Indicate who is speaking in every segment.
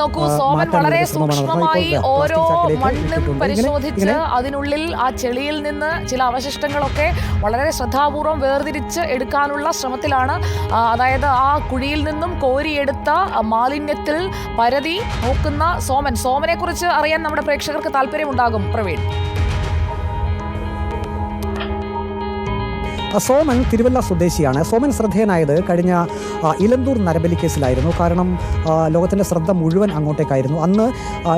Speaker 1: നോക്കൂ സോമൻ വളരെ. സൂക്ഷ്മമായി ഓരോ മണ്ണും പരിശോധിച്ച് അതിനുള്ളിൽ ആ ചെളിയിൽ നിന്ന് ചില അവശിഷ്ടങ്ങളൊക്കെ വളരെ ശ്രദ്ധാപൂർവം വേർതിരിച്ച് എടുക്കാനുള്ള ശ്രമത്തിലാണ് അതായത് ആ കുഴിയിൽ നിന്നും കോരിയെടുത്ത മാലിന്യത്തിൽ പരതി നോക്കുന്ന സോമൻ. സോമനെ കുറിച്ച് അറിയാൻ നമ്മുടെ പ്രേക്ഷകർക്ക് താല്പര്യമുണ്ടാകും. പ്രവീൺ.
Speaker 2: സോമൻ തിരുവല്ല സ്വദേശിയാണ്. സോമൻ ശ്രദ്ധേയനായത് കഴിഞ്ഞ ഇലന്തൂർ നരബലി കേസിലായിരുന്നു. കാരണം ലോകത്തിന്റെ ശ്രദ്ധ മുഴുവൻ അങ്ങോട്ടേക്കായിരുന്നു. അന്ന്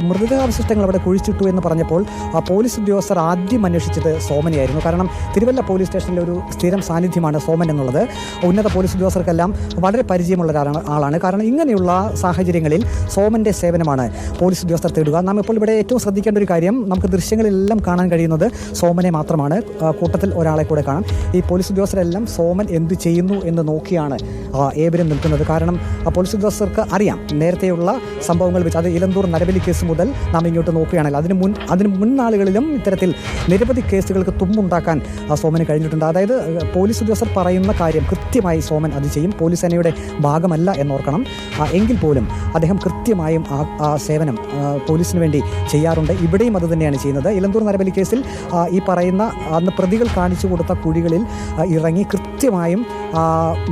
Speaker 2: മൃതദേഹാവശിഷ്ടങ്ങൾ അവിടെ കുഴിച്ചിട്ടു എന്ന് പറഞ്ഞപ്പോൾ പോലീസ് ഉദ്യോഗസ്ഥർ ആദ്യം അന്വേഷിച്ചത് സോമനെയായിരുന്നു. കാരണം തിരുവല്ല പോലീസ് സ്റ്റേഷനിലെ ഒരു സ്ഥിരം സാന്നിധ്യമാണ് സോമൻ എന്നുള്ളത്. ഉന്നത പോലീസ് ഉദ്യോഗസ്ഥർക്കെല്ലാം വളരെ പരിചയമുള്ള ഒരാളാണ് ആളാണ്. കാരണം ഇങ്ങനെയുള്ള സാഹചര്യങ്ങളിൽ സോമന്റെ സേവനമാണ് പോലീസ് ഉദ്യോഗസ്ഥർ തേടുക. നാം ഇപ്പോൾ ഇവിടെ ഏറ്റവും ശ്രദ്ധിക്കേണ്ട ഒരു കാര്യം നമുക്ക് ദൃശ്യങ്ങളിലെല്ലാം കാണാൻ കഴിയുന്നത് സോമനെ മാത്രമാണ്. കൂട്ടത്തിൽ ഒരാളെ കൂടെ കാണാം. ഈ പോലീസ് ഉദ്യോഗസ്ഥരെല്ലാം സോമൻ എന്ത് ചെയ്യുന്നു എന്ന് നോക്കിയാണ് ഏവരും നിൽക്കുന്നത്. കാരണം പോലീസ് ഉദ്യോഗസ്ഥർക്ക് അറിയാം നേരത്തെയുള്ള സംഭവങ്ങൾ വെച്ച്. അത് ഇലന്തൂർ നരബലി കേസ് മുതൽ നാം ഇങ്ങോട്ട് നോക്കുകയാണെങ്കിൽ അതിന് മുൻ അതിന് മുൻനാളുകളിലും ഇത്തരത്തിൽ നിരവധി കേസുകൾക്ക് തുമ്പുണ്ടാക്കാൻ ആ, സോമന് കഴിഞ്ഞിട്ടുണ്ട്. അതായത് പോലീസ് ഉദ്യോഗസ്ഥർ പറയുന്ന കാര്യം കൃത്യമായി സോമൻ അത് ചെയ്യും. പോലീസ് സേനയുടെ ഭാഗമല്ല എന്നോർക്കണം. എങ്കിൽ പോലും അദ്ദേഹം കൃത്യമായും ആ സേവനം പോലീസിന് വേണ്ടി ചെയ്യാറുണ്ട്. ഇവിടെയും അത് തന്നെയാണ് ചെയ്യുന്നത്. ഇലന്തൂർ നരബലി കേസിൽ ഈ പറയുന്ന അന്ന് പ്രതികൾ കാണിച്ചു കൊടുത്ത കുഴികളിൽ ഇറങ്ങി കൃത്യമായും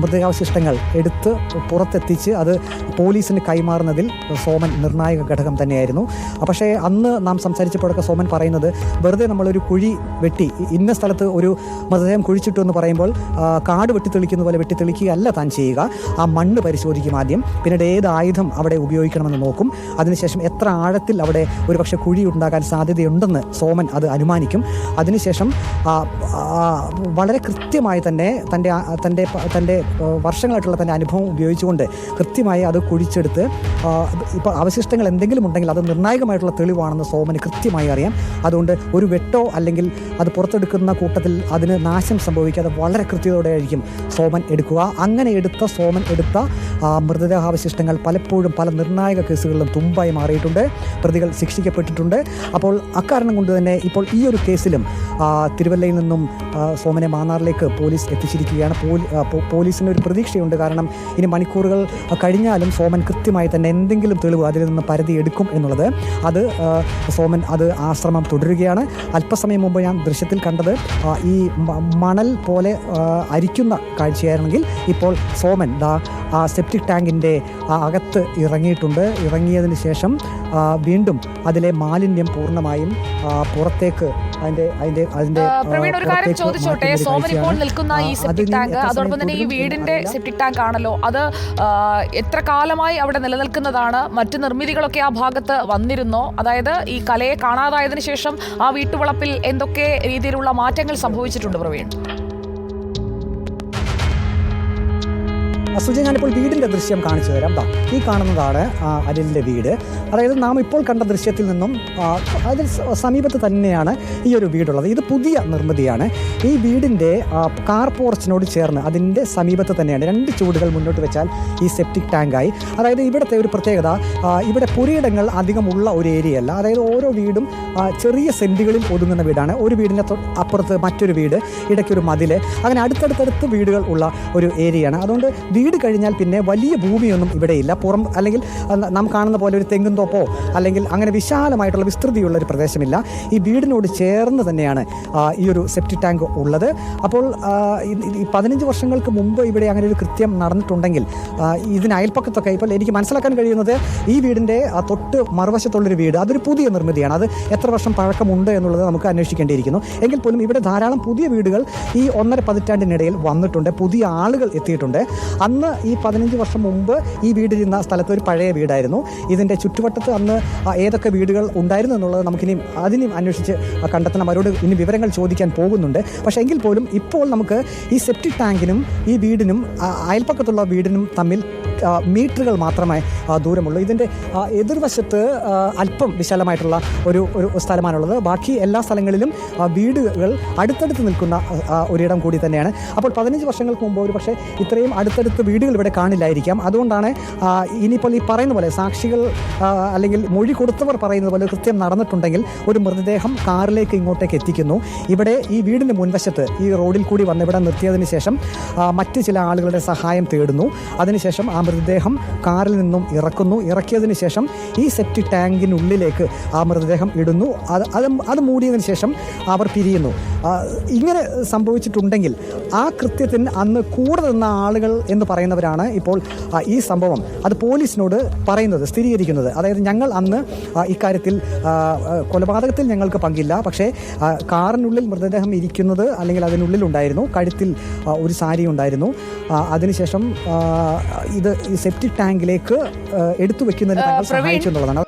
Speaker 2: മൃതദേഹാവശിഷ്ടങ്ങൾ എടുത്ത് പുറത്തെത്തിച്ച് അത് പോലീസിന് കൈമാറുന്നതിൽ സോമൻ നിർണായക ഘടകം തന്നെയായിരുന്നു. പക്ഷേ അന്ന് നാം സംസാരിച്ചപ്പോഴൊക്കെ സോമൻ പറയുന്നത് വെറുതെ നമ്മളൊരു കുഴി വെട്ടി ഇന്ന സ്ഥലത്ത് ഒരു മൃതദേഹം കുഴിച്ചിട്ടു എന്ന് പറയുമ്പോൾ കാട് വെട്ടിത്തെളിക്കുന്ന പോലെ വെട്ടിത്തെളിക്കുകയല്ല താൻ ചെയ്യുക. ആ മണ്ണ് പരിശോധിക്കും ആദ്യം. പിന്നീട് ഏത് ആയുധം അവിടെ ഉപയോഗിക്കണമെന്ന് നോക്കും. അതിനുശേഷം എത്ര ആഴത്തിൽ അവിടെ ഒരു പക്ഷേ കുഴി ഉണ്ടാകാൻ സാധ്യതയുണ്ടെന്ന് സോമൻ അത് അനുമാനിക്കും. അതിനുശേഷം വളരെ കൃത്യമായി തന്നെ തന്റെ തന്റെ തന്റെ വർഷങ്ങളായിട്ടുള്ള തന്റെ അനുഭവം ഉപയോഗിച്ചുകൊണ്ട് കൃത്യമായി അത് കുഴിച്ചെടുത്ത് ഇപ്പോൾ അവശിഷ്ടങ്ങൾ എന്തെങ്കിലും ഉണ്ടെങ്കിൽ അത് നിർണായകമായിട്ടുള്ള തെളിവാണെന്ന് സോമന് കൃത്യമായി അറിയാം. അതുകൊണ്ട് ഒരു വെട്ടോ അല്ലെങ്കിൽ അത് പുറത്തെടുക്കുന്ന കൂട്ടത്തിൽ അതിന് നാശം സംഭവിക്കാതെ വളരെ കൃത്യതയോടെ ആയിരിക്കും സോമൻ എടുക്കുക. അങ്ങനെ എടുത്ത സോമൻ എടുത്ത മൃതദേഹാവശിഷ്ടങ്ങൾ പലപ്പോഴും പല നിർണായക കേസുകളിലും തുമ്പായി മാറിയിട്ടുണ്ട്. പ്രതികൾ ശിക്ഷിക്കപ്പെട്ടിട്ടുണ്ട്. അപ്പോൾ അക്കാരണം കൊണ്ട് തന്നെ ഇപ്പോൾ ഈ ഒരു കേസിലും തിരുവല്ലയിൽ നിന്നും സോമനെ മാന്നാറിലേക്ക് പോലീസ് എത്തിച്ചിരിക്കുകയാണ്. പോലീസിന് ഒരു പ്രതീക്ഷയുണ്ട്. കാരണം ഇനി മണിക്കൂറുകൾ കഴിഞ്ഞാലും സോമൻ കൃത്യമായി തന്നെ എന്തെങ്കിലും തെളിവ് അതിൽ നിന്ന് പരതി എടുക്കും എന്നുള്ളത്. അത് സോമൻ അത് ആശ്രമം തുടരുകയാണ്. അല്പസമയം മുമ്പ് ഞാൻ ദൃശ്യത്തിൽ കണ്ടത് ഈ മണൽ പോലെ അരിക്കുന്ന കാഴ്ചയായിരുന്നെങ്കിൽ ഇപ്പോൾ സോമൻ ദാ ആ സെപ്റ്റിക് ടാങ്കിന്റെ അകത്ത് ഇറങ്ങിയിട്ടുണ്ട്. ഇറങ്ങിയതിന് ശേഷം വീണ്ടും അതിലെ മാലിന്യം പൂർണമായും പുറത്തേക്ക് അതിന്റെ അതിന്റെ
Speaker 1: ആ, പ്രവീൺ ഒരു കാര്യം ചോദിച്ചോട്ടെ? സോമൻ ഇപ്പോൾ നിൽക്കുന്ന ഈ സെപ്റ്റിക് ടാങ്ക് അതോടൊപ്പം തന്നെ ഈ വീടിന്റെ. സെപ്റ്റിക് ടാങ്ക് ആണല്ലോ. അത് എത്ര കാലമായി അവിടെ നിലനിൽക്കുന്നതാണ്? മറ്റു നിർമ്മിതികളൊക്കെ ആ ഭാഗത്ത് വന്നിരുന്നോ? അതായത് ഈ കലയെ കാണാതായതിനു ശേഷം ആ വീട്ടുവളപ്പിൽ എന്തൊക്കെ രീതിയിലുള്ള മാറ്റങ്ങൾ സംഭവിച്ചിട്ടുണ്ട് പ്രവീൺ?
Speaker 2: സുജ ഞാനിപ്പോൾ വീടിന്റെ ദൃശ്യം കാണിച്ചു തരാം. ദാ ഈ കാണുന്നതാണ് അനിലിന്റെ വീട്. അതായത് നാം ഇപ്പോൾ കണ്ട ദൃശ്യത്തിൽ നിന്നും അതിൽ സമീപത്ത് തന്നെയാണ് ഈ ഒരു വീടുള്ളത്. ഇത് പുതിയ നിർമ്മിതിയാണ്. ഈ വീടിന്റെ കാർ പോർച്ചിനോട് ചേർന്ന് അതിന്റെ സമീപത്ത് തന്നെയാണ്. രണ്ട് ചൂടുകൾ മുന്നോട്ട് വെച്ചാൽ ഈ സെപ്റ്റിക് ടാങ്കായി. അതായത് ഇവിടുത്തെ ഒരു പ്രത്യേകത ഇവിടെ പുരയിടങ്ങൾ അധികമുള്ള ഒരു ഏരിയ അല്ല അതായത് ഓരോ വീടും ചെറിയ സെന്റുകളിൽ ഒതുങ്ങുന്ന വീടാണ്. ഒരു വീടിന്റെ അപ്പുറത്ത് മറ്റൊരു വീട് ഇടയ്ക്കൊരു മതിൽ അങ്ങനെ അടുത്തടുത്തടുത്ത് വീടുകൾ ഉള്ള ഒരു ഏരിയയാണ്. അതുകൊണ്ട് വീട് കഴിഞ്ഞാൽ പിന്നെ വലിയ ഭൂമിയൊന്നും ഇവിടെയില്ല. പുറം അല്ലെങ്കിൽ നാം കാണുന്ന പോലെ ഒരു തെങ്ങും തോപ്പോ അല്ലെങ്കിൽ അങ്ങനെ വിശാലമായിട്ടുള്ള വിസ്തൃതിയുള്ള ഒരു പ്രദേശമില്ല. ഈ വീടിനോട് ചേർന്ന് തന്നെയാണ് ഈ ഒരു സെപ്റ്റി ടാങ്ക് ഉള്ളത്. അപ്പോൾ പതിനഞ്ച് വർഷങ്ങൾക്ക് മുമ്പ് ഇവിടെ അങ്ങനെ ഒരു കൃത്യം നടന്നിട്ടുണ്ടെങ്കിൽ ഇതിന് അയൽപ്പക്കത്തൊക്കെ ഇപ്പോൾ എനിക്ക് മനസ്സിലാക്കാൻ കഴിയുന്നത് ഈ വീടിന്റെ തൊട്ട് മറുവശത്തുള്ളൊരു വീട് അതൊരു പുതിയ നിർമ്മിതിയാണ്. അത് എത്ര വർഷം പഴക്കമുണ്ട് എന്നുള്ളത് നമുക്ക് അന്വേഷിക്കേണ്ടിയിരിക്കുന്നു. എങ്കിൽ പോലും ഇവിടെ ധാരാളം പുതിയ വീടുകൾ ഈ ഒന്നര പതിറ്റാണ്ടിനിടയിൽ വന്നിട്ടുണ്ട്. പുതിയ ആളുകൾ എത്തിയിട്ടുണ്ട്. അന്ന് ഈ പതിനഞ്ച് വർഷം മുമ്പ് ഈ വീടിരുന്ന സ്ഥലത്ത് ഒരു പഴയ വീടായിരുന്നു. ഇതിന്റെ ചുറ്റുവട്ടത്ത് അന്ന് ഏതൊക്കെ വീടുകൾ ഉണ്ടായിരുന്നു എന്നുള്ളത് നമുക്കിനി അതിനും അന്വേഷിച്ച് കണ്ടെത്തണം. അവരോട് ഇനി വിവരങ്ങൾ ചോദിക്കാൻ പോകുന്നുണ്ട്. പക്ഷേ എങ്കിൽ പോലും ഇപ്പോൾ നമുക്ക് ഈ സെപ്റ്റിക് ടാങ്കിനും ഈ വീടിനും അയൽപ്പക്കത്തുള്ള വീടിനും തമ്മിൽ മീറ്ററുകൾ മാത്രമേ ദൂരമുള്ളൂ. ഇതിന്റെ എതിർവശത്ത് അല്പം വിശാലമായിട്ടുള്ള ഒരു ഒരു സ്ഥലമാണുള്ളത്. ബാക്കി എല്ലാ സ്ഥലങ്ങളിലും വീടുകൾ അടുത്തടുത്ത് നിൽക്കുന്ന ഒരിടം കൂടി തന്നെയാണ്. അപ്പോൾ പതിനഞ്ച് വർഷങ്ങൾക്ക് മുമ്പ് ഒരു പക്ഷേ ഇത്രയും അടുത്തടുത്ത് വീടുകൾ ഇവിടെ കാണില്ലായിരിക്കാം. അതുകൊണ്ടാണ് ഇനിയിപ്പോൾ ഈ പറയുന്ന പോലെ സാക്ഷികൾ അല്ലെങ്കിൽ മൊഴി കൊടുത്തവർ പറയുന്നത് പോലെ കൃത്യം നടന്നിട്ടുണ്ടെങ്കിൽ ഒരു മൃതദേഹം കാറിലേക്ക് ഇങ്ങോട്ടേക്ക് എത്തിക്കുന്നു. ഇവിടെ ഈ വീടിന്റെ മുൻവശത്ത് ഈ റോഡിൽ കൂടി വന്ന് ഇവിടെ നിർത്തിയതിന് ശേഷം മറ്റ് ചില ആളുകളുടെ സഹായം തേടുന്നു. അതിനുശേഷം ആ മൃതദേഹം കാറിൽ നിന്നും ഇറക്കുന്നു. ഇറക്കിയതിന് ശേഷം ഈ സെപ്റ്റിക് ടാങ്കിനുള്ളിലേക്ക് ആ മൃതദേഹം ഇടുന്നു. അത് അത് അത് മൂടിയതിന് ശേഷം അവർ പിരിയുന്നു. ഇങ്ങനെ സംഭവിച്ചിട്ടുണ്ടെങ്കിൽ ആ കൃത്യത്തിന് അന്ന് കൂടെ നിന്ന ആളുകൾ എന്ന് പറയുന്നവരാണ് ഇപ്പോൾ ഈ സംഭവം. അത് പോലീസിനോട് പറയുന്നത് സ്ഥിരീകരിക്കുന്നത്. അതായത് ഞങ്ങൾ അന്ന് ഇക്കാര്യത്തിൽ കൊലപാതകത്തിൽ ഞങ്ങൾക്ക് പങ്കില്ല. പക്ഷേ കാറിനുള്ളിൽ മൃതദേഹം ഇരിക്കുന്നത് അല്ലെങ്കിൽ അതിനുള്ളിൽ ഉണ്ടായിരുന്നു. കഴുത്തിൽ ഒരു സാരി ഉണ്ടായിരുന്നു. അതിനുശേഷം ഇത് ഈ സെപ്റ്റിക് ടാങ്കിലേക്ക് എടുത്തു വെക്കുന്നതിന് തങ്ങൾ സഹായിച്ചു എന്നുള്ളതാണ്.